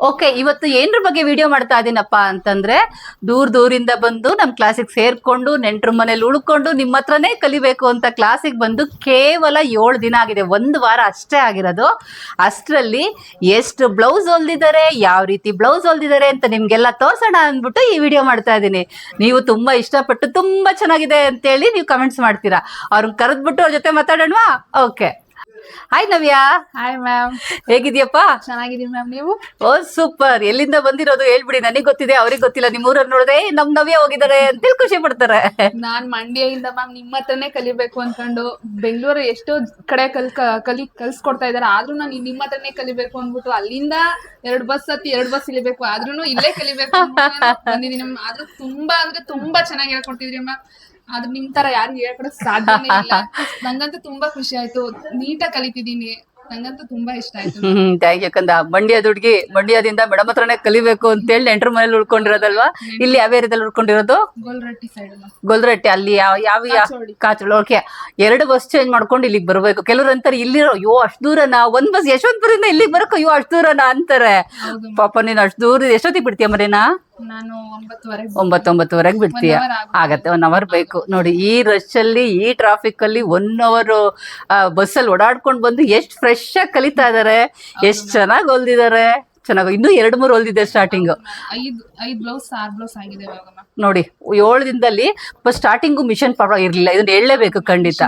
Okay, ಇವತ್ತು ಏನ್ರ ಬಗ್ಗೆ ವಿಡಿಯೋ ಮಾಡ್ತಾ ಇದೀನಪ್ಪ ಅಂತಂದ್ರೆ, ದೂರ ದೂರಿಂದ ಬಂದು ನಮ್ಮ ಕ್ಲಾಸಿಗೆ ಸೇರ್ಕೊಂಡು, ನೆಂಟ್ರ ಮನೇಲಿ ಉಳ್ಕೊಂಡು ನಿಮ್ಮ ಹತ್ರನೇ ಕಲಿಬೇಕು ಅಂತ ಕ್ಲಾಸಿಗೆ ಬಂದು ಕೇವಲ ಏಳು ದಿನ ಆಗಿದೆ. ಒಂದು ವಾರ ಅಷ್ಟೇ ಆಗಿರೋದು. ಅಷ್ಟರಲ್ಲಿ ಎಷ್ಟು ಬ್ಲೌಸ್ ಹೊಲ್ದಿದ್ದಾರೆ ಯಾವ ರೀತಿ ಬ್ಲೌಸ್ ಹೊಲ್ದಿದ್ದಾರೆ ಅಂತ ನಿಮ್ಗೆಲ್ಲ ತೋರ್ಸೋಣ ಅಂದ್ಬಿಟ್ಟು ಈ ವಿಡಿಯೋ ಮಾಡ್ತಾ ಇದ್ದೀನಿ ನೀವು ತುಂಬಾ ಇಷ್ಟಪಟ್ಟು ತುಂಬಾ ಚೆನ್ನಾಗಿದೆ ಅಂತೇಳಿ ನೀವು ಕಮೆಂಟ್ಸ್ ಮಾಡ್ತೀರಾ. ಅವ್ರನ್ನ ಕರೆದ್ಬಿಟ್ಟು ಅವ್ರ ಜೊತೆ ಮಾತಾಡೋಣವಾ? Okay. Hi Navya hi ma'am ಹೇಗಿದ್ಯಪ್ಪ ಚೆನ್ನಾಗಿದ್ದೀನಿ ಮ್ಯಾಮ್ ನೀವು? ಓ ಸೂಪರ್. ಎಲ್ಲಿಂದ ಬಂದಿರೋದು ಹೇಳ್ಬಿಡಿ. ನನಗೆ ಗೊತ್ತಿದೆ ಅವ್ರಿಗೆ ಗೊತ್ತಿಲ್ಲ. ನಿಮ್ಮ ಊರನ್ನ ನೋಡಿದ್ರೆ "ಏ, ನಮ್ ನವ್ಯ ಹೋಗಿದ್ದಾರೆ ಅಂತೇಳಿ ಖುಷಿ ಪಡ್ತಾರೆ. ನಾನ್ ಮಂಡ್ಯದಿಂದ ಮ್ಯಾಮ್ ನಿಮ್ಮ ಹತ್ರನೇ ಕಲಿಬೇಕು ಅನ್ಕೊಂಡು ಬೆಂಗಳೂರು ಎಷ್ಟೋ ಕಡೆ ಕಲ್ ಕ- ಕಲಿ ಕಲ್ಸ್ಕೊಡ್ತಾ ಇದಾರೆ. ಆದ್ರೂ ನಾನು ನಿಮ್ಮ ಹತ್ರನೇ ಕಲಿಬೇಕು ಅಂದ್ಬಿಟ್ಟು ಅಲ್ಲಿಂದ ಎರಡ್ ಬಸ್ ಹತ್ತಿ ಎರಡ್ ಬಸ್ ಇಳಿಬೇಕು. ಆದ್ರೂ ಇಲ್ಲೇ ಕಲಿಬೇಕು ಅಂದ್ಬಿಟ್ಟು ನಾನು ಬಂದಿದ್ದೀನಿ ಮ್ಯಾಮ್ ಆದ್ರೂ ತುಂಬಾ ಅಂದ್ರೆ ತುಂಬಾ ಚೆನ್ನಾಗಿ ಹೇಳ್ಕೊಡ್ತಿದ್ರಿ ಮ್ಯಾಮ್ ಆದ್ರೆ ನಿಮ್ ತರ ಯಾರು ಹೇಳ್ಕೊಡಕ್ ಸಾಧ್ಯನೇ ಇಲ್ಲ. ನಂಗಂತೂ ತುಂಬಾ ಖುಷಿ ಆಯ್ತು. ನೀಟಾಗಿ ಕಲಿತಿದ್ದೀನಿ. ನಂಗಂತೂ ತುಂಬಾ ಇಷ್ಟ ಆಯ್ತು. ಹ್ಮ್ ಥ್ಯಾಂಕ್ ಮಂಡ್ಯದ ಹುಡುಗಿ ಮಂಡ್ಯದಿಂದ ಮೇಡಮ್ ಹತ್ರನೇ ಕಲಿಬೇಕು ಅಂತೇಳಿ ನೆಂಟ್ರ ಮನೇಲಿ ಉಳ್ಕೊಂಡಿರೋದಲ್ವಾ? ಇಲ್ಲಿ ಯಾವ ಏರಿಯಾದಲ್ಲಿ ಉಳ್ಕೊಂಡಿರೋದು? ಗೋಲ್ರಟ್ಟಿ ಸೈಡ್ ಗೋಲ್ರಟ್ಟಿ ಅಲ್ಲಿ ಯಾವ ಯಾವ ಕಾಚೋಳಿ. ಓಕೆ ಎರಡು ಬಸ್ ಚೇಂಜ್ ಮಾಡ್ಕೊಂಡು ಇಲ್ಲಿಗೆ ಬರ್ಬೇಕು. ಕೆಲವ್ರು ಅಂತಾರೆ ಇಲ್ಲಿರೋ ಅಯ್ಯೋ ಅಷ್ಟು ದೂರನಾ? ಒಂದ್ ಬಸ್ ಯಶವಂತಪುರದಿಂದ ಇಲ್ಲಿಗೆ ಬರಕ್ ಅಯ್ಯೋ ಅಷ್ಟು ದೂರನಾ? ಅಂತಾರೆ. ಪಾಪ ನೀನು ಅಷ್ಟು ದೂರ ಎಷ್ಟೊತ್ತಿಗೆ ಬಿಡ್ತೀಯ ಮರೇನಾ ನಾನು ಒಂಬತ್ತುವರೆಗೆ ಒಂಬತ್ತೊಂಬತ್ತುವರೆಗೆ ಬಿಡ್ತೀಯ. ಆಗತ್ತೆ. ಒನ್ ಅವರ್ ಬೇಕು. ನೋಡಿ ಈ ರಶ್ ಅಲ್ಲಿ ಈ ಟ್ರಾಫಿಕ್ ಅಲ್ಲಿ ಒನ್ ಅವರ್ ಬಸ್ಸಲ್ಲಿ ಓಡಾಡ್ಕೊಂಡು ಬಂದು ಎಷ್ಟು ಫ್ರೆಶ್ ಆಗಿ ಕಲಿತಾ ಇದಾರೆ? ಎಷ್ಟು ಚೆನ್ನಾಗಿ ಹೊಲ್ದಿದ್ದಾರೆ ಚೆನ್ನಾಗಿ ಇನ್ನೂ ಎರಡು ಮೂರು ಹೊಲ್ದಿದೆ ಸ್ಟಾರ್ಟಿಂಗ್ ಐದ್ ಐದ್ ಬ್ಲೌಸ್ ಆರ್ ಬ್ಲೌಸ್ ಆಗಿದೆ ಇವಾಗ ಮ್ಯಾಮ್ ನೋಡಿ ಏಳು ದಿನದಲ್ಲಿ ಸ್ಟಾರ್ಟಿಂಗು ಮಿಷನ್ ಪ್ರಾಬ್ಲಮ್ ಇರ್ಲಿಲ್ಲ. ಇದನ್ನ ಹೇಳಲೇಬೇಕು ಖಂಡಿತ.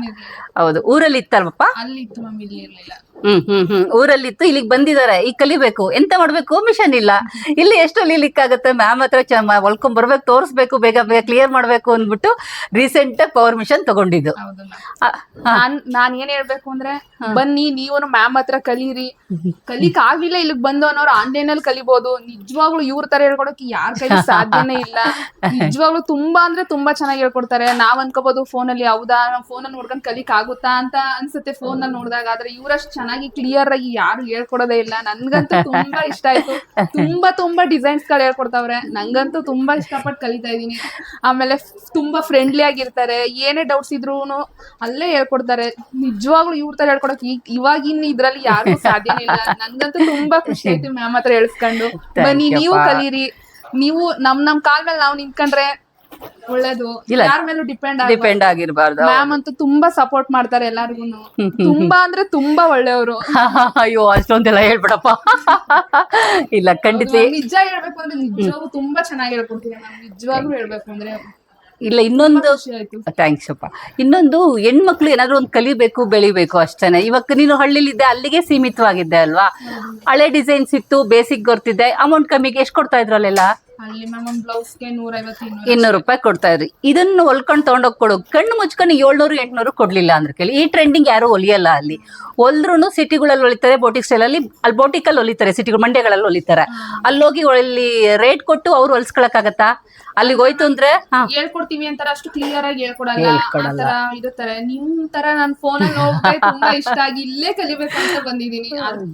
ಹೌದು ಊರಲ್ಲಿ ಇತ್ತಲ್ವಪ್ಪ ಅಲ್ಲಿ ಇತ್ತು ಮ್ಯಾಮ್ ಇಲ್ಲಿ ಇರ್ಲಿಲ್ಲ. ಹ್ಮ್ ಹ್ಮ್ ಹ್ಮ್. ಊರಲ್ಲಿ ಇತ್ತು ಇಲ್ಲಿಗೆ ಬಂದಿದ್ದಾರೆ ಈಗ ಕಲಿಬೇಕು. ಎಂತ ಮಾಡ್ಬೇಕು? ಮಿಷನ್ ಇಲ್ಲ. ಇಲ್ಲಿ ಎಷ್ಟು ಆಗುತ್ತೆ? ಮ್ಯಾಮ್ ಹತ್ರ ಚ- ಮ- ಹೊಲ್ಕೊಂಡ್ ಬರ್ಬೇಕು ತೋರಿಸ್ಬೇಕು ಬೇಗ ಬೇಗ ಕ್ಲಿಯರ್ ಮಾಡ್ಬೇಕು ಅಂದ್ಬಿಟ್ಟು ರೀಸೆಂಟ್ ಆಗಿ ಪವರ್ ಮಿಷನ್ ತಗೊಂಡಿದ್ದು. ಹೌದು ಮ್ಯಾಮ್ ನಾನ್ ನಾನ್ ಏನ್ ಹೇಳ್ಬೇಕು ಅಂದ್ರೆ ಬನ್ನಿ ನೀವು ಮ್ಯಾಮ್ ಹತ್ರ ಕಲೀರಿ. ಕಲಿಕ್ ಆಗ್ಲಿಲ್ಲ ಇಲ್ಲಿಗೆ ಬಂದು ಅನ್ನೋರು ಆನ್ಲೈನ್ ಅಲ್ಲಿ ಕಲಿಬಹುದು ನಿಜವಾಗ್ಲು ಇವ್ರ ತರ ಹೇಳ್ಕೊಡಕ್ಕೆ ಯಾರ ಕೈ ಸಾಧ್ಯನೇ ಇಲ್ಲ. ನಿಜವಾಗ್ಲು ತುಂಬಾ ಅಂದ್ರೆ ತುಂಬಾ ಚೆನ್ನಾಗಿ ಹೇಳ್ಕೊಡ್ತಾರೆ. ನಾವ್ ಅನ್ಕೋಬಹುದು ಫೋನ್ ಅಲ್ಲಿ ಹೌದಾ? ಫೋನ್ ಅಲ್ಲಿ ನೋಡ್ಕೊಂಡ್ ಕಲಿಕ್ ಆಗುತ್ತಾ ಅಂತ ಅನ್ಸುತ್ತೆ ಫೋನ್ನಲ್ಲಿ ನೋಡಿದಾಗ. ಆದ್ರೆ ಇವ್ರಷ್ಟು ಚೆನ್ನಾಗಿ ಕ್ಲಿಯರ್ ಆಗಿ ಯಾರು ಹೇಳ್ಕೊಡೋದೇ ಇಲ್ಲ. ನನ್ಗಂತೂ ತುಂಬಾ ಇಷ್ಟ ಆಯ್ತು. ತುಂಬಾ ತುಂಬಾ ಡಿಸೈನ್ಸ್ಗಳು ಹೇಳ್ಕೊಡ್ತಾವ್ರೆ. ನಂಗಂತೂ ತುಂಬಾ ಇಷ್ಟಪಟ್ಟು ಕಲಿತಾ ಇದೀನಿ ಆಮೇಲೆ ತುಂಬಾ ಫ್ರೆಂಡ್ಲಿ ಆಗಿರ್ತಾರೆ. ಏನೇ ಡೌಟ್ಸ್ ಇದ್ರು ಅಲ್ಲೇ ಹೇಳ್ಕೊಡ್ತಾರೆ. ನಿಜವಾಗ್ಲು ಇವ್ರ ತರ ಹೇಳ್ಕೊಡಕ್ ಇವಾಗಿನ ಇದ್ರಲ್ಲಿ ಯಾರು ಸಾಧ್ಯನೇ ಇಲ್ಲ. ನಂಗಂತೂ ತುಂಬಾ ಖುಷಿ ಆಯ್ತು ಮ್ಯಾಮ್. ಹತ್ರ ಎಳ್ಸ್ಕೊಂಡು. ಬನ್ನಿ ನೀವು. ಕಲೀರಿ. ನೀವು ನಮ್ ನಮ್ ಕಾಲ್ ಮೇಲೆ ನಾವು ನಿಂತ್ಕೊಂಡ್ರೆ ಒಳ್ಳೇದು. ಯಾರ ಮೇಲೂ ಡಿಪೆಂಡ್ ಡಿಪೆಂಡ್ ಆಗಿರ್ಬಾರ್ದು ಮ್ಯಾಮ್ ಅಂತೂ ತುಂಬಾ ಸಪೋರ್ಟ್ ಮಾಡ್ತಾರೆ ಎಲ್ಲಾರ್ಗು ತುಂಬಾ ಅಂದ್ರೆ ತುಂಬಾ ಒಳ್ಳೆಯವರು. ಅಯ್ಯೋ ಅಷ್ಟೊಂದೆಲ್ಲ ಹೇಳ್ಬಿಡಪ್ಪ. ಇಲ್ಲ ಖಂಡಿತ ನಿಜ ಹೇಳ್ಬೇಕು ಅಂದ್ರೆ ನಿಜವಾಗ್ಲೂ ತುಂಬಾ ಚೆನ್ನಾಗಿ ಹೇಳ್ಕೊಡ್ತೀನಿ ನಿಜವಾಗ್ಲೂ ಹೇಳ್ಬೇಕು ಅಂದ್ರೆ ಇಲ್ಲ ಇನ್ನೊಂದು ಥ್ಯಾಂಕ್ಸ್ ಅಪ್ಪ. ಇನ್ನೊಂದು ಹೆಣ್ಮಕ್ಳು ಏನಾದ್ರು ಒಂದು ಕಲಿಬೇಕು ಬೆಳಿಬೇಕು ಅಷ್ಟೇನೆ. ಇವಾಗ ನೀನು ಹಳ್ಳಿಲಿದ್ದೆ ಅಲ್ಲಿಗೆ ಸೀಮಿತವಾಗಿದ್ದೆ ಅಲ್ವಾ? ಹಳೆ ಡಿಸೈನ್ಸ್ ಇತ್ತು ಬೇಸಿಕ್ ಗೊತ್ತಿದ್ದೆ ಅಮೌಂಟ್ ಕಮ್ಮಿಗೆ ಎಷ್ಟು ಕೊಡ್ತಾ ಇದ್ರು ಅಲ್ಲೆಲ್ಲ? ಅಲ್ಲಿ ಮ್ಯಾಮ್ ಒಂದ್ ಬ್ಲೌಸ್ಗೆ ನೂರ ಐವತ್ತು ಇನ್ನೂರು ರೂಪಾಯಿ ಕೊಡ್ತಾ ಇದ್ರಿ. ಇದನ್ನು ಹೊಲ್ಕೊಂಡು ತಗೊಂಡೋಗಿ ಕೊಡು ಕಣ್ಣು ಮುಚ್ಕೊಂಡು ಏಳ್ನೂರು ಎಂಟ್ನೂರು ಕೊಡ್ಲಿಲ್ಲ ಅಂದ್ರೆ ಕೇಳಿ. ಈ ಟ್ರೆಂಡಿಂಗ್ ಯಾರು ಹೊಲಿಯಲ್ಲ ಅಲ್ಲಿ. ಹೊಲ್ದ್ರು ಸಿಟಿಗಳಲ್ಲಿ ಹೊಲಿತಾರೆ ಬೋಟಿಕ್ ಸ್ಟೈಲಲ್ಲಿ ಅಲ್ಲಿ ಬೋಟಿಕಲ್ಲಿ ಹೊಲಿತಾರೆ ಸಿಟಿಗಳು ಮಂಡ್ಯಗಳಲ್ಲಿ ಹೊಲಿತಾರೆ ಅಲ್ಲಿ ಹೋಗಿ ಅಲ್ಲಿ ರೇಟ್ ಕೊಟ್ಟು ಅವ್ರು ಹೊಲ್ಸ್ಕೊಳಕ್ಕಾಗತ್ತಾ? ಅಲ್ಲಿಗೆ ಹೋಯ್ತು ಅಂದ್ರೆ ಹೇಳ್ಕೊಡ್ತೀವಿ ಅಂತಾರ ಅಷ್ಟು ಕ್ಲಿಯರ್ ಆಗಿ ಹೇಳ್ಕೊಡಲ್ಲ. ಹೇಳ್ಕೊಡಲ್ಲ. ಇರುತ್ತಾರೆ. ನಿಮ್ ತರ ನಾನು ಫೋನ್ ಅಲ್ಲಿ ತುಂಬಾ ಇಷ್ಟ ಆಗಿ ಇಲ್ಲೇ ಕಲಿಬೇಕು ಅಂತ ಬಂದಿದ್ದೀನಿ.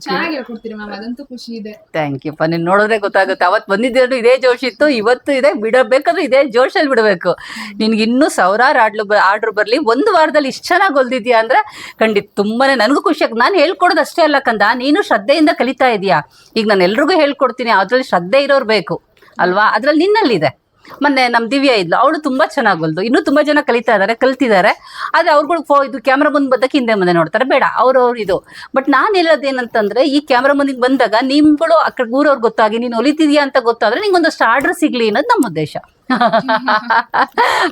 ಚೆನ್ನಾಗಿ ಹೇಳ್ಕೊಡ್ತೀರಿ ಮ್ಯಾಮ್ ಅದಂತೂ ಖುಷಿ ಇದೆ. ಥ್ಯಾಂಕ್ ಯು ನೀನ್ ನೋಡಿದ್ರೆ ಗೊತ್ತಾಗುತ್ತೆ. ಅವತ್ತು ಬಂದಿದ್ದೇನು ಇದೇ ಜೋಶ್ ಇತ್ತು ಇವತ್ತು ಇದೆ, ಬಿಡಬೇಕಾದ್ರೆ ಇದೇ, ಜೋಶಲ್ಲಿ ಬಿಡಬೇಕು. ನಿನ್ಗೆ ಇನ್ನೂ ಸಾವಿರಾರು ಆಡ್ಲು ಆರ್ಡ್ರ್ ಬರಲಿ, ಒಂದು ವಾರದಲ್ಲಿ ಇಷ್ಟು ಚೆನ್ನಾಗಿ ಹೊಲ್ದಿದ್ಯಾ ಅಂದ್ರೆ, ಖಂಡಿತ ತುಂಬಾನೇ ನನಗೂ ಖುಷಿ ನಾನು ಹೇಳ್ಕೊಡೋದು ಅಷ್ಟೇ ಅಲ್ಲ ಕಂದ, ನೀನು ಶ್ರದ್ಧೆಯಿಂದ ಕಲಿತಾ ಇದೀಯಾ? ಈಗ ನಾನು ಎಲ್ರಿಗೂ ಹೇಳ್ಕೊಡ್ತೀನಿ, ಅದ್ರಲ್ಲಿ ಶ್ರದ್ಧೆ ಇರೋರು ಬೇಕು, ಅಲ್ವಾ? ಅದ್ರಲ್ಲಿ ನಿನ್ನಲ್ಲಿದೆ. ಮೊನ್ನೆ ನಮ್ಮ ದಿವ್ಯಾ ಇದ್ಲು, ಅವಳು ತುಂಬಾ ಚೆನ್ನಾಗಿ ಹೊಲ್ದು, ಇನ್ನೂ ತುಂಬಾ ಜನ ಕಲಿತಾ ಇದಾರೆ ಕಲ್ತಿದ್ದಾರೆ ಆದ್ರೆ ಅವ್ರುಗಳು ಫೋ ಇದು ಕ್ಯಾಮ್ರಾ ಮುಂದೆ ಬಂದಕ್ಕೆ ಹಿಂದೆ ಮುಂದೆ ನೋಡ್ತಾರೆ, ಬೇಡ ಅವ್ರವ್ರು ಇದು. ಬಟ್ ನಾನು ಹೇಳೋದೇನಂತಂದ್ರೆ, ಈ ಕ್ಯಾಮ್ರಾ ಮುಂದಿಗೆ ಬಂದಾಗ ನಿಮ್ಗಳು ಅಕ್ಕ ಊರವ್ರು ಗೊತ್ತಾಗಿ ನೀನು ಹೊಲಿತಿದ್ಯಾ ಅಂತ ಗೊತ್ತಾದ್ರೆ ನಿಂಗೊಂದಷ್ಟು ಆರ್ಡರ್ ಸಿಗ್ಲಿ ಅನ್ನೋದು ನಮ್ಮ ಉದ್ದೇಶ.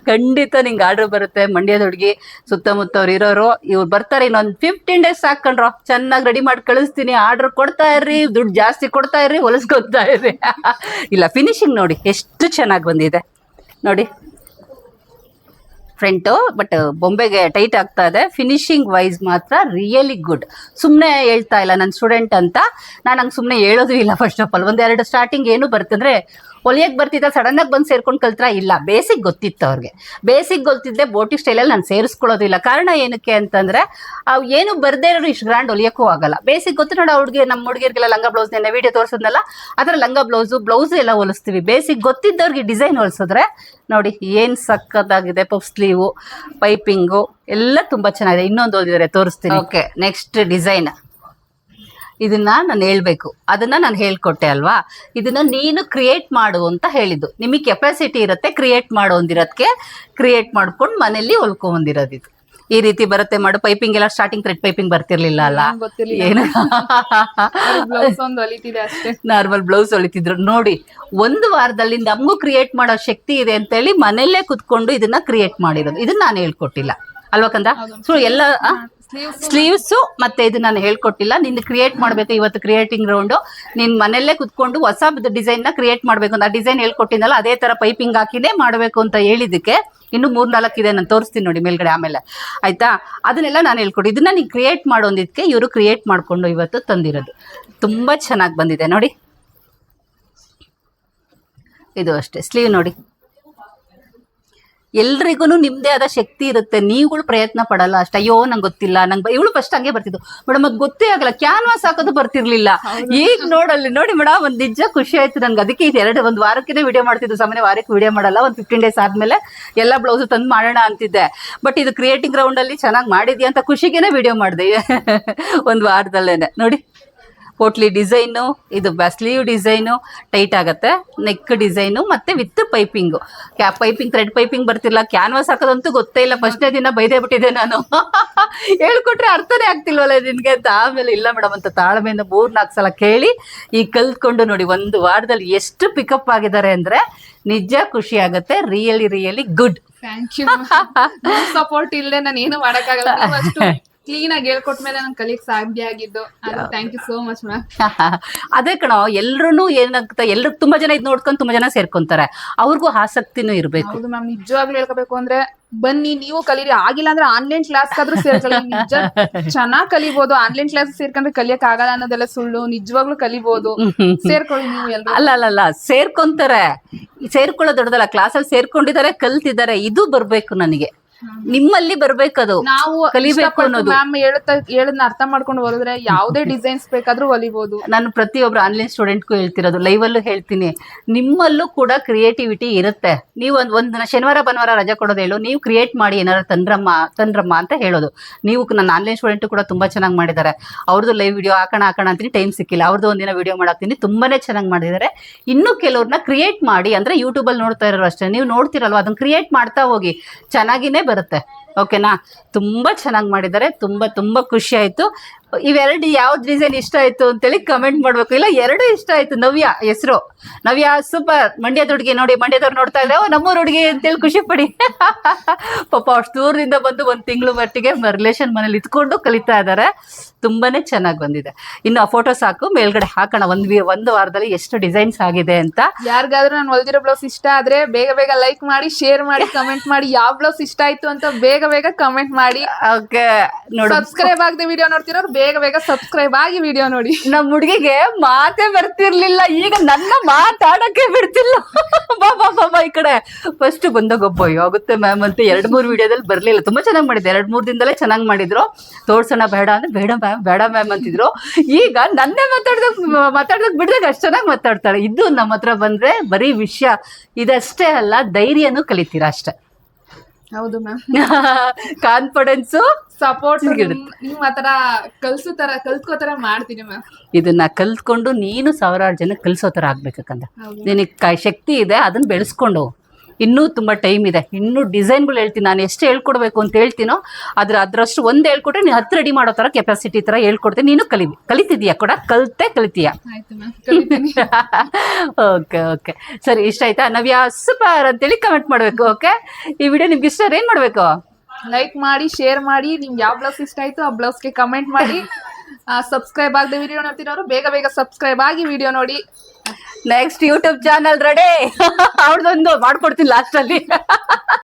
ಖಂಡಿತ ನಿಂಗೆ ಆರ್ಡರ್ ಬರುತ್ತೆ. ಮಂಡ್ಯದ ಹುಡುಗಿ, ಸುತ್ತಮುತ್ತವ್ರು ಇರೋರು, ಇವ್ರು ಬರ್ತಾರೆ, ಇನ್ನೊಂದು ಫಿಫ್ಟೀನ್ ಡೇಸ್ ಸಾಕೊಂಡ್ರು ಚೆನ್ನಾಗಿ ರೆಡಿ ಮಾಡಿ ಕಳಿಸ್ತೀನಿ. ಆರ್ಡರ್ ಕೊಡ್ತಾ ಇರ್ರಿ, ದುಡ್ಡು ಜಾಸ್ತಿ ಕೊಡ್ತಾ ಇರ್ರಿ ಹೊಲಿಸ್ಕೊತಾ ಇರ್ರಿ. ಇಲ್ಲ ಫಿನಿಶಿಂಗ್ ನೋಡಿ, ಎಷ್ಟು ಚೆನ್ನಾಗಿ ಬಂದಿದೆ. ನೋಡಿ. ಫ್ರಂಟು ಬಟ್ ಬೊಂಬೆಗೆ ಟೈಟ್ ಆಗ್ತಾ ಇದೆ. ಫಿನಿಶಿಂಗ್ ವೈಸ್ ಮಾತ್ರ ರಿಯಲಿ ಗುಡ್ ಸುಮ್ಮನೆ ಹೇಳ್ತಾ ಇಲ್ಲ ನನ್ನ ಸ್ಟೂಡೆಂಟ್ ಅಂತ. ನಾನು ಹಂಗೆ ಸುಮ್ಮನೆ ಹೇಳೋದು ಇಲ್ಲ ಫಸ್ಟ್ ಆಫ್ ಆಲ್ ಒಂದೆರಡು ಸ್ಟಾರ್ಟಿಂಗ್ ಏನು ಬರ್ತಂದ್ರೆ ಹೊಲಿಯಕ್ಕೆ ಬರ್ತಿದ್ದ ಸಡನ್ ಆಗಿ ಬಂದು ಸೇರ್ಕೊಂಡು ಕಲ್ತ್ರ? ಇಲ್ಲ. ಬೇಸಿಕ್ ಗೊತ್ತಿತ್ತು ಅವ್ರಿಗೆ. ಬೇಸಿಕ್ ಗೊತ್ತಿದ್ದೆ ಬೋಟಿಂಗ್ ಸ್ಟೈಲಲ್ಲಿ ನಾನು ಸೇರಿಸ್ಕೊಳ್ಳೋದಿಲ್ಲ. ಕಾರಣ ಏನಕ್ಕೆ ಅಂತಂದ್ರೆ, ಅವು ಏನು ಬರ್ದೇ ಇರೋರು ಇಷ್ಟು ಗ್ರ್ಯಾಂಡ್ ಹೊಲಿಯಕ್ಕೂ ಆಗಲ್ಲ. ಬೇಸಿಕ್ ಗೊತ್ತು ನೋಡಿ ಹುಡುಗಿ ನಮ್ಮ ಹುಡುಗಿರ್ಗೆಲ್ಲ ಲಂಗ ಬ್ಲೌಸ್ ನೆನ್ನೆ ವಿಡಿಯೋ ತೋರಿಸಿದ್ನಲ್ಲ ಅದರ ಲಂಗ ಬ್ಲೌಸು ಬ್ಲೌಸ್ ಎಲ್ಲ ಹೊಲಿಸ್ತೀವಿ. ಬೇಸಿಕ್ ಗೊತ್ತಿದ್ದವ್ರಿಗೆ ಡಿಸೈನ್ ಹೊಲಿಸಿದ್ರೆ, ನೋಡಿ, ಏನ್ ಸಕ್ಕತ್ತಾಗಿದೆ ಪಫ್ ಸ್ಲೀವು ಪೈಪಿಂಗು ಎಲ್ಲ ತುಂಬಾ ಚೆನ್ನಾಗಿದೆ. ಇನ್ನೊಂದು ಓದಿದರೆ ತೋರಿಸ್ತೀನಿ. ಓಕೆ ನೆಕ್ಸ್ಟ್ ಡಿಸೈನ್ ಇದನ್ನ ನಾನು ಹೇಳ್ಬೇಕು. ಅದನ್ನ ನಾನು ಹೇಳ್ಕೊಟ್ಟೆ ಅಲ್ವಾ? ಇದನ್ನ ನೀನು ಕ್ರಿಯೇಟ್ ಮಾಡು ಅಂತ ಹೇಳಿದ್ದು. ನಿಮಗೆ ಕೆಪಾಸಿಟಿ ಇರುತ್ತೆ ಕ್ರಿಯೇಟ್ ಮಾಡೋ ಒಂದಿರೋದಕ್ಕೆ ಕ್ರಿಯೇಟ್ ಮಾಡ್ಕೊಂಡು ಮನೇಲಿ ಇದು. ಈ ರೀತಿ ಬರುತ್ತೆ ಮಾಡು. ಪೈಪಿಂಗ್ ಎಲ್ಲ ಸ್ಟಾರ್ಟಿಂಗ್ ಥ್ರೆಡ್ ಪೈಪಿಂಗ್ ಬರ್ತಿರ್ಲಿಲ್ಲ ಅಲ್ಲ? ಏನು? ನಾರ್ಮಲ್ ಬ್ಲೌಸ್ ಹೊಲಿತಿದ್ರು. ನೋಡಿ ಒಂದು ವಾರದಲ್ಲಿ ನಮಗೂ ಕ್ರಿಯೇಟ್ ಮಾಡೋ ಶಕ್ತಿ ಇದೆ ಅಂತೇಳಿ ಮನೆಯಲ್ಲೇ ಕುತ್ಕೊಂಡು ಇದನ್ನ ಕ್ರಿಯೇಟ್ ಮಾಡಿರೋದು. ಇದನ್ನ ನಾನು ಹೇಳ್ಕೊಟ್ಟಿಲ್ಲ. ಅಲ್ವಾ ಕಂದ? ಸೊ ಎಲ್ಲ ಸ್ಲೀವ್ಸ್ ಮತ್ತೆ ಇದು ನಾನು ಹೇಳ್ಕೊಟ್ಟಿಲ್ಲ. ನಿನ್ನ ಕ್ರಿಯೇಟ್ ಮಾಡ್ಬೇಕು ಇವತ್ತು ಕ್ರಿಯೇಟಿಂಗ್ ರೌಂಡ್ ನಿನ್ ಮನೆಯಲ್ಲೇ ಕುತ್ಕೊಂಡು ಹೊಸ ಡಿಸೈನ್ನ ಕ್ರಿಯೇಟ್ ಮಾಡ್ಬೇಕು ಅಂತ. ಆ ಡಿಸೈನ್ ಹೇಳ್ಕೊಟ್ಟಿನಲ್ಲ ಅದೇ ತರ ಪೈಪಿಂಗ್ ಹಾಕಿನೇ ಮಾಡ್ಬೇಕು ಅಂತ ಹೇಳಿದಕ್ಕೆ ಇನ್ನು ಮೂರ್ ನಾಲ್ಕು ಇದೆ ನಾನು ತೋರಿಸ್ತೀನಿ ನೋಡಿ ಮೇಲ್ಗಡೆ ಆಮೇಲೆ. ಆಯ್ತಾ? ಅದನ್ನೆಲ್ಲ ನಾನು ಹೇಳ್ಕೊಡಿ. ಇದನ್ನ ನೀನ್ ಕ್ರಿಯೇಟ್ ಮಾಡೋದಿಕ್ಕೆ ಇವರು ಕ್ರಿಯೇಟ್ ಮಾಡ್ಕೊಂಡು ಇವತ್ತು ತಂದಿರೋದು. ತುಂಬಾ ಚೆನ್ನಾಗಿ ಬಂದಿದೆ ನೋಡಿ. ಇದು ಅಷ್ಟೇ. ಸ್ಲೀವ್ ನೋಡಿ. ಎಲ್ರಿಗೂ ನಿಮ್ದೇ ಆದ ಶಕ್ತಿ ಇರುತ್ತೆ. ನೀವುಗಳು ಪ್ರಯತ್ನ ಪಡಲ್ಲ ಅಷ್ಟ. ಅಯ್ಯೋ ನಂಗೆ ಗೊತ್ತಿಲ್ಲ. ನಂಗೆ ಇವಳು ಫಸ್ಟ್ ಹಂಗೆ ಬರ್ತಿದ್ದು ಮೇಡಮ್ ಅದು ಗೊತ್ತೇ ಆಗಲ್ಲ. ಕ್ಯಾನ್ವಾಸ್ ಹಾಕೋದು ಬರ್ತಿರ್ಲಿಲ್ಲ. ಈಗ ನೋಡಲ್ಲಿ ನೋಡಿ ಮೇಡಮ್ ಒಂದ್ ನಿಜ ಖುಷಿ ಆಯ್ತು ನಂಗೆ. ಅದಕ್ಕೆ ಇದು ಎರಡು ಒಂದು ವಾರಕ್ಕೆ ವಿಡಿಯೋ ಮಾಡ್ತಿದ್ದು ಸಾಮಾನ್ಯ ವಾರಕ್ಕೆ ವಿಡಿಯೋ ಮಾಡಲ್ಲ. ಒಂದು ಫಿಫ್ಟೀನ್ ಡೇಸ್ ಆದ್ಮೇಲೆ ಎಲ್ಲ ಬ್ಲೌಸ್ ತಂದು ಮಾಡೋಣ ಅಂತಿದ್ದೆ. ಬಟ್ ಇದು ಕ್ರಿಯೇಟಿಂಗ್ ರೌಂಡ್ ಅಲ್ಲಿ ಚೆನ್ನಾಗಿ ಮಾಡಿದ್ಯಾ ಅಂತ ಖುಷಿಗೇನೆ ವಿಡಿಯೋ ಮಾಡಿದೆ. ಒಂದು ವಾರದಲ್ಲೇನೆ. ನೋಡಿ. ಪೋಟ್ಲಿ ಡಿಸೈನು ಇದು ಸ್ಲೀವ್ ಡಿಸೈನು ಟೈಟ್ ಆಗುತ್ತೆ. ನೆಕ್ ಡಿಸೈನು ಮತ್ತೆ ವಿತ್ ಪೈಪಿಂಗು ಕ್ಯಾ ಪೈಪಿಂಗ್ ಥ್ರೆಡ್ ಪೈಪಿಂಗ್ ಬರ್ತಿಲ್ಲ. ಕ್ಯಾನ್ವಾಸ್ ಹಾಕೋದಂತೂ ಗೊತ್ತೇ ಇಲ್ಲ. ಫಸ್ಟ್ನೇ ದಿನ ಬೈದೇ ಬಿಟ್ಟಿದ್ದೆ ನಾನು. ಹೇಳ್ಕೊಟ್ರೆ ಅರ್ಥನೇ ಆಗ್ತಿಲ್ವಲ್ಲ ನಿನಗೆ ಅಂತ. ಆಮೇಲೆ ಇಲ್ಲ ಮೇಡಮ್ ಅಂತ ತಾಳ್ಮೆಯಿಂದ ಮೂರ್ ನಾಲ್ಕು ಸಲ ಕೇಳಿ ಈಗ ಕಲ್ತ್ಕೊಂಡು ನೋಡಿ ಒಂದು ವಾರದಲ್ಲಿ ಎಷ್ಟು ಪಿಕಪ್ ಆಗಿದ್ದಾರೆ ಅಂದ್ರೆ ನಿಜ ಖುಷಿ ಆಗುತ್ತೆ. Really really good thank you support ಇಲ್ಲದೆ ನಾನು ಏನು ಮಾಡೋಕ್ಕಾಗಲ್ಲ. ಕ್ಲೀನ್ ಆಗಿ ಹೇಳ್ಕೊಟ್ಮೇಲೆ ನನ್ ಕಲಿಕ್ ಸಾಧ್ಯ ಆಗಿದ್ದು. Thank you so much ma'am ಅದೇ ಕಣ ಎಲ್ರು ಏನಾಗುತ್ತೆ ಎಲ್ರು ತುಂಬಾ ಜನ ಇದ್ ನೋಡ್ಕೊಂಡು ತುಂಬಾ ಜನ ಸೇರ್ಕೊಂತಾರೆ. ಅವ್ರಿಗೂ ಆಸಕ್ತಿನೂ ಇರ್ಬೇಕು. ಹೌದು ಮ್ಯಾಮ್ ನಿಜವಾಗ್ಲೂ ಹೇಳ್ಕೋಬೇಕು ಅಂದ್ರೆ ಬನ್ನಿ ನೀವು ಕಲೀರಿ. ಆಗಿಲ್ಲ ಅಂದ್ರೆ ಆನ್ಲೈನ್ ಕ್ಲಾಸ್ ಆದ್ರೂ ಸೇರ್ಕೊಳ್ಳಿ. ನಿಜ ಚೆನ್ನಾಗ್ ಕಲಿಬಹುದು ಆನ್ಲೈನ್ ಕ್ಲಾಸ್ ಸೇರ್ಕೊಂಡ್ರೆ ಕಲಿಯಕ್ ಆಗಲ್ಲ ಅನ್ನೋದೆಲ್ಲ ಸುಳ್ಳು. ನಿಜವಾಗ್ಲೂ ಕಲಿಬಹುದು ಸೇರ್ಕೊಳ್ಳಿ ನೀವು ಅಲ್ಲ ಅಲ್ಲ ಅಲ್ಲ. ಸೇರ್ಕೊಂತಾರೆ. ಸೇರ್ಕೊಳ್ಳೋ ದೊಡ್ಡದಲ್ಲ. ಕ್ಲಾಸಲ್ಲಿ ಸೇರ್ಕೊಂಡಿದ್ದಾರೆ ಕಲ್ತಿದ್ದಾರೆ. ಇದು ಬರ್ಬೇಕು ನನಗೆ. ನಿಮ್ಮಲ್ಲಿ ಬರ್ಬೇಕದು. ನಾವು ಕಲಿಬೇಕು ಅನ್ನೋದು. ಮ್ಯಾಮ್ ಹೇಳುತ್ತ ಹೇಳದ್ನ ಅರ್ಥ ಮಾಡ್ಕೊಂಡು ಹೋದ್ರೆ ಯಾವ್ದೇ ಡಿಸೈನ್ಸ್ ಬೇಕಾದ್ರೂ ಹೊಲಿಬಹುದು ನಾನು ಪ್ರತಿಯೊಬ್ರು ಆನ್ಲೈನ್ ಸ್ಟೂಡೆಂಟ್ಗೂ ಹೇಳ್ತಿರೋದು ಲೈವ್ ಅಲ್ಲೂ ಹೇಳ್ತೀನಿ. ನಿಮ್ಮಲ್ಲೂ ಕೂಡ ಕ್ರಿಯೇಟಿವಿಟಿ ಇರುತ್ತೆ. ನೀವು ಒಂದ್ ಒಂದ್ ದಿನ ಶನಿವಾರ ಭಾನುವಾರ ರಜೆ ಕೊಡೋದು ಹೇಳು ನೀವು ಕ್ರಿಯೇಟ್ ಮಾಡಿ ಏನಾರ ತಂದ್ರಮ್ಮ ತಂದ್ರಮ್ಮ ಅಂತ ಹೇಳೋದು. ನೀವು ನನ್ನ ಆನ್ಲೈನ್ ಸ್ಟೂಡೆಂಟ್ ಕೂಡ ತುಂಬಾ ಚೆನ್ನಾಗಿ ಮಾಡಿದ್ದಾರೆ. ಅವ್ರದ್ದು ಲೈವ್ ವಿಡಿಯೋ ಹಾಕೋಣ ಹಾಕೋಣ ಅಂತೀನಿ ಟೈಮ್ ಸಿಕ್ಕಿಲ್ಲ. ಅವ್ರದ್ದು ಒಂದಿನ ವಿಡಿಯೋ ಮಾಡಾಕ್ತೀನಿ ತುಂಬಾನೇ ಚೆನ್ನಾಗಿ ಮಾಡಿದ್ದಾರೆ. ಇನ್ನು ಕೆಲವ್ರನ್ನ ಕ್ರಿಯೇಟ್ ಮಾಡಿ ಅಂದ್ರೆ ಯೂಟ್ಯೂಬಲ್ಲಿ ನೋಡ್ತಾ ಇರೋರು ಅಷ್ಟೇ. ನೀವು ನೋಡ್ತಿರಲ್ವ ಅದನ್ನ ಕ್ರಿಯೇಟ್ ಮಾಡ್ತಾ ಹೋಗಿ. ಚೆನ್ನಾಗಿನೇ ಬರುತ್ತೆ. ಓಕೆನಾ ತುಂಬಾ ಚೆನ್ನಾಗಿ ಮಾಡಿದ್ದಾರೆ. ತುಂಬಾ ತುಂಬಾ ಖುಷಿ ಆಯ್ತು. ಇವೆರಡು ಯಾವ ಡಿಸೈನ್ ಇಷ್ಟ ಆಯ್ತು ಅಂತೇಳಿ ಕಮೆಂಟ್ ಮಾಡ್ಬೇಕು. ಇಲ್ಲ ಎರಡು ಇಷ್ಟ ಆಯ್ತು. ನವ್ಯ ಹೆಸರು. ನವ್ಯ ಸೂಪರ್ ಮಂಡ್ಯದ ಹುಡುಗಿ ನೋಡಿ ಮಂಡ್ಯದವ್ರು ನೋಡ್ತಾ ಇದ್ರೆ ನಮ್ಮೂರ್ ಹುಡುಗಿ ಅಂತೇಳಿ ಖುಷಿ ಪಡಿ. ಪಾಪ ಅಷ್ಟು ದೂರದಿಂದ ಬಂದು ಒಂದ್ ತಿಂಗಳು ಮಟ್ಟಿಗೆ ರಿಲೇಷನ್ ಮನೇಲಿ ಇದ್ಕೊಂಡು ಕಲಿತಾ ಇದ್ದಾರೆ ತುಂಬಾನೇ ಚೆನ್ನಾಗಿ ಬಂದಿದೆ. ಇನ್ನು ಆ ಫೋಟೋ ಸಾಕು. ಮೇಲ್ಗಡೆ ಹಾಕೋಣ. ಒಂದ್ ವಿ- ಒಂದು ವಾರದಲ್ಲಿ ಎಷ್ಟು ಡಿಸೈನ್ಸ್ ಆಗಿದೆ ಅಂತ. ಯಾರಿಗಾದ್ರೂ ನಾನು ಹೊಲ್ದಿರೋ ಬ್ಲೌಸ್ ಇಷ್ಟ ಆದ್ರೆ ಬೇಗ ಬೇಗ ಲೈಕ್ ಮಾಡಿ ಶೇರ್ ಮಾಡಿ ಕಮೆಂಟ್ ಮಾಡಿ. ಯಾವ ಬ್ಲೌಸ್ ಇಷ್ಟ ಆಯ್ತು ಅಂತ ಬೇಗ ಬೇಗ ಕಮೆಂಟ್ ಮಾಡಿ. ಓಕೆ ನೋಡಿ. ಸಬ್ಸ್ಕ್ರೈಬ್ ಆಗದೆ ವಿಡಿಯೋ ನೋಡ್ತಿರೋರು ಬೇಗ ಬೇಗ ಸಬ್ಸ್ಕ್ರೈಬ್ ಆಗಿ ವಿಡಿಯೋ ನೋಡಿ. ನಮ್ ಹುಡುಗಿಗೆ ಮಾತೇ ಬರ್ತಿರ್ಲಿಲ್ಲ. ಈಗ ನನ್ನ ಮಾತಾಡಕ್ಕೆ ಬಿಡ್ತಿಲ್ಲ. ಬಾ ಬಾ ಬಾ ಬಾ ಈ ಕಡೆ. ಫಸ್ಟ್ ಬಂದಾಗ ಒಬ್ಬ ಆಗುತ್ತೆ ಮ್ಯಾಮ್ ಅಂತ ಎರಡ್ ಮೂರ್ ವಿಡಿಯೋದಲ್ಲಿ ಬರ್ಲಿಲ್ಲ. ತುಂಬಾ ಚೆನ್ನಾಗಿ ಮಾಡಿದ್ರು ಎರಡ್ ಮೂರ್ ದಿನದಲ್ಲೇ ಚೆನ್ನಾಗಿ ಮಾಡಿದ್ರು. ತೋರ್ಸೋಣ ಬೇಡ ಅಂದ್ರೆ ಬೇಡ ಮ್ಯಾಮ್ ಬೇಡ ಮ್ಯಾಮ್ ಅಂತಿದ್ರು. ಈಗ ನನ್ನೇ ಮಾತಾಡ್ದಾಗ ಮಾತಾಡ್ದಾಗ ಬಿಡ್ದಾಗ ಅಷ್ಟು ಚೆನ್ನಾಗಿ ಮಾತಾಡ್ತಾಳೆ ಇದು ನಮ್ಮ ಹತ್ರ ಬಂದ್ರೆ ಬರೀ ವಿಷಯ. ಇದಷ್ಟೇ ಅಲ್ಲ, ಧೈರ್ಯನೂ ಕಲಿತೀರಾ ಅಷ್ಟೇ. ಹೌದು ಮ್ಯಾಮ್ ಕಾನ್ಫಿಡೆನ್ಸ್ ಸಪೋರ್ಟ್. ನಿಮ್ ಆತರ ಕಲ್ಸೋ ತರ ಕಲ್ತ್ಕೋ ತರ ಮಾಡ್ತೀನಿ ಮ್ಯಾಮ್ ಇದನ್ನ ಕಲ್ತ್ಕೊಂಡು ನೀನು ಸಾವಿರಾರು ಜನ ಕಲ್ಸೋ ತರ ಆಗ್ಬೇಕಂದ ಹೌದು. ನಿನಗೆ ಶಕ್ತಿ ಇದೆ ಅದನ್ನ ಬೆಳೆಸ್ಕೊಂಡು. ಇನ್ನೂ ತುಂಬ ಟೈಮ್ ಇದೆ. ಇನ್ನೂ ಡಿಸೈನ್ಗಳು ಹೇಳ್ತೀನಿ. ನಾನು ಎಷ್ಟು ಹೇಳ್ಕೊಡ್ಬೇಕು ಅಂತ ಹೇಳ್ತೀನೋ ಅದ್ರ ಅದರಷ್ಟು ಒಂದು ಹೇಳ್ಕೊಟ್ರೆ ನೀನು ಹತ್ತು ರೆಡಿ ಮಾಡೋ ಥರ ಕೆಪಾಸಿಟಿ ಥರ ಹೇಳ್ಕೊಡ್ತೀನಿ. ನೀನು ಕಲಿ ಕಲಿತಿದೀಯ ಕೂಡ? ಕಲಿತೆ ಕಲಿತೀಯ? ಓಕೆ ಓಕೆ ಸರಿ ಇಷ್ಟ ಆಯ್ತಾ? ನವ್ಯಾ ಸೂಪರ್ ಅಂತೇಳಿ ಕಮೆಂಟ್ ಮಾಡಬೇಕು ಓಕೆ ಈ ವಿಡಿಯೋ ನಿಮ್ಗೆ ಇಷ್ಟ ಏನು ಮಾಡಬೇಕು? ಲೈಕ್ ಮಾಡಿ ಶೇರ್ ಮಾಡಿ ನಿಮ್ಗೆ ಯಾವ ಬ್ಲೌಸ್ ಇಷ್ಟ ಆಯ್ತು ಆ ಬ್ಲೌಸ್ಗೆ ಕಮೆಂಟ್ ಮಾಡಿ. ಸಬ್ಸ್ಕ್ರೈಬ್ ಆಗದೆ ವಿಡಿಯೋ ನೋಡ್ತಿರೋರು ಬೇಗ ಬೇಗ ಸಬ್ಸ್ಕ್ರೈಬ್ ಆಗಿ ವಿಡಿಯೋ ನೋಡಿ. ನೆಕ್ಸ್ಟ್ ಯೂಟ್ಯೂಬ್ ಚಾನಲ್ ರೆಡಿ ಅವ್ರದೊಂದು ಮಾಡ್ಕೊಡ್ತೀನಿ ಲಾಸ್ಟಲ್ಲಿ